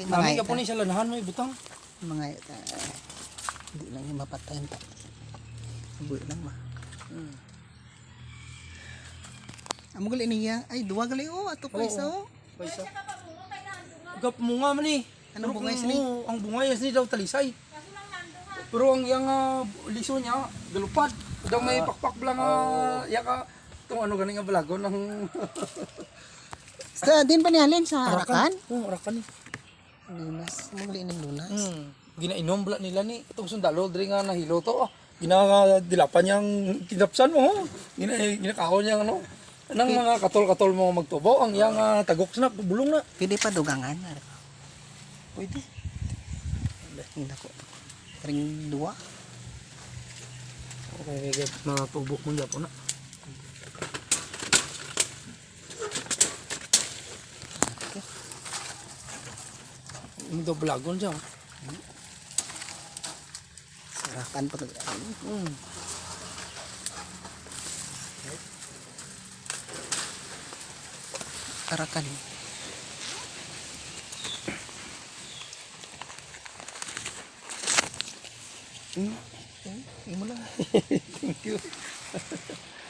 Nami ka po ni sa lanahan may butang. mga ita, eh, hindi lang yung mapatayan ta. Buwi lang ba? Hmm. Amo gali niya, ay duwa gali oh, ato pa isa oh. Paisa. Gap munga man ni. Anong bungay sini? Ang bungay ni daw talisay. Pero ang yang ah, liso niya galupad. Daw may pakpak lang uh, yaka tong ano ganing nga balagon ng Sa din pa ni Alin sa Arakan? Oo, arakan. Lunas, amo gali ning lunas. Hmm. Ginainom bala nila ni itong sundalo diri nga nahilo to. Oh. Ginadilapan niyang tinapsan mo. Oh. Gina ginakaon niya ano. Nang mga katol-katol mo magtubo ang yang ah, tagok na bulong na. Pwede pa dugangan. Pwede. Hindi ko. Ring duwa. Okay, mga tubok mo po na. Ini daw balagon siya. Sa Arakan pa gali. Hmm. Arakan. Hmm. Eh, imo lang. Thank you.